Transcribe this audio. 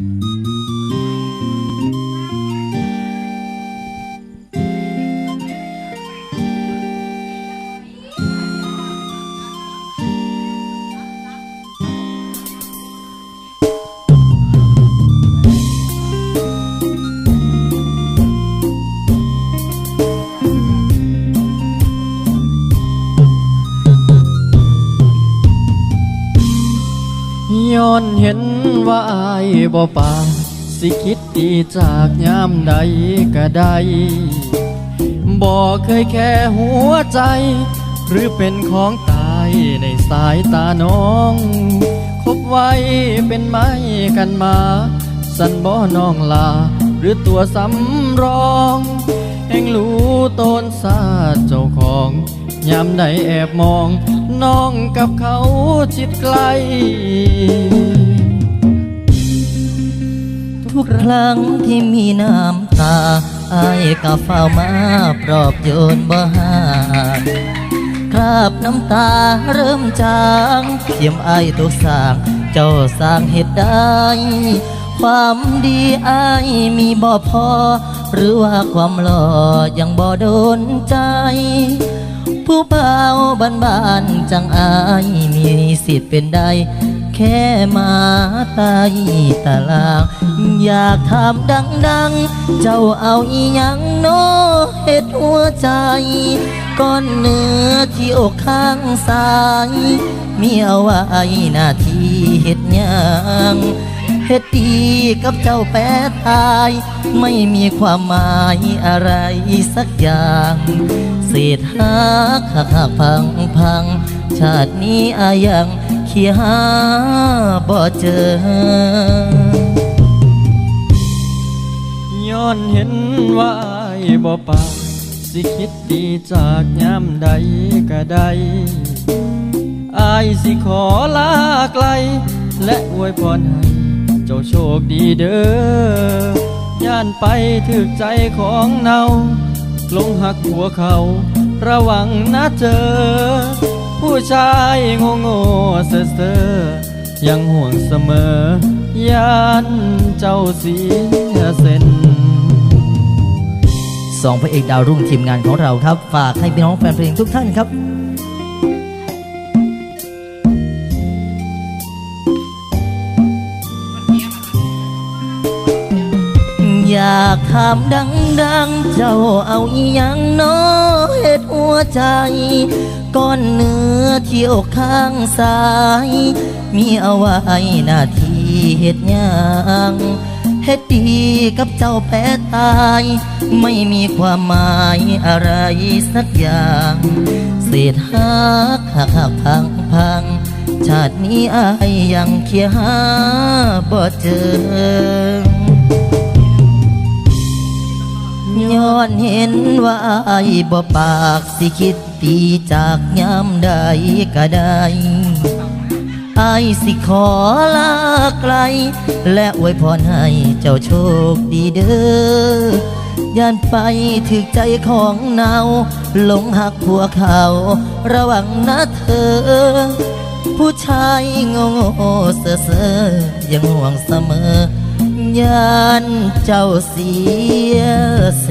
ย้อนเห็น ว่าอายบ่ปากสิคิดดีจากยามใดก็ได้บ่เคยแค่หัวใจ หรือเป็นของตายในสายตาน้อง คบไว้เป็นไม้กันมา สันบ่น้องลา หรือตัวสำรองแห่งรู้ตนซาเจ้าของยามใดแอบมอง น้องกับเขาชิดไกล ทุกครั้งที่มีน้ำตาอายก็เฝ้ามาปลอบโยนบ่ห่างคราบน้ำตาเริ่มจางเทียมอายตัวสร้าง เจ้าสร้างเหตุได้ความดีอายมีบ่พอ หรือว่าความหล่อยังบ่โดนใจ ผู้เบาบ้านบ้านๆจังอายมีสิทธิ์เป็นได้ แค่มาตายตาราง อยากถามดังๆ เจ้าเอาอีหยังโนเฮ็ดหัวใจ ก้อนเนื้อที่อกข้างซ้าย มีเอาไว้หน้าที่เฮ็ดหยังเฮ็ดดีกับเจ้าแปรตาย ไม่มีความหมายอะไรสักอย่าง เศษหักหักพังพัง ชาตินี้อายัง เคียหาบ่เจอ ย้อนเห็นว่าไอายบ่ปากสิคิดดีจากยามใดก็ได้อายสิขอลาไกล และอวยพรให้เจ้าโชคดีเด้อย่านไปถึกใจของเนาลงหักหัวเขา ระวังนะเจอ ผู้ชายโง่โง่เซ่อเซ่อยังห่วงเสมอยานเจ้าเสียเส้นสองพระเอกดาวรุ่งทีมงานของเราครับ ฝากให้พี่น้องแฟนเพลงทุกท่านครับ อยากถามดังๆ เจ้าเอาอีหยังน้อเฮ็ดหัวใจ ก้อนเนื้อเที่อกข้างซ้าย มีเอาไว้หน้าที่เฮ็ดยังเฮ็ดดีกับเจ้าแพ้ตาย ไม่มีความหมายอะไรสักอย่าง เศษหักหักพังพังชาตินี้อายยังเคียหาบ่เจอย้อนเห็นว่าไอายบ่ปากสิคิด ดีจากยามใดก็ได้อายสิขอลาไกล และอวยพรให้เจ้าโชคดีเด้อย่านไปถึกใจของเนาหลงหักผัวเขา ระวังนะเธอ ผู้ชายโง่ๆเซ่อเซ่อยังห่วงเสมอยานเจ้าเสียเส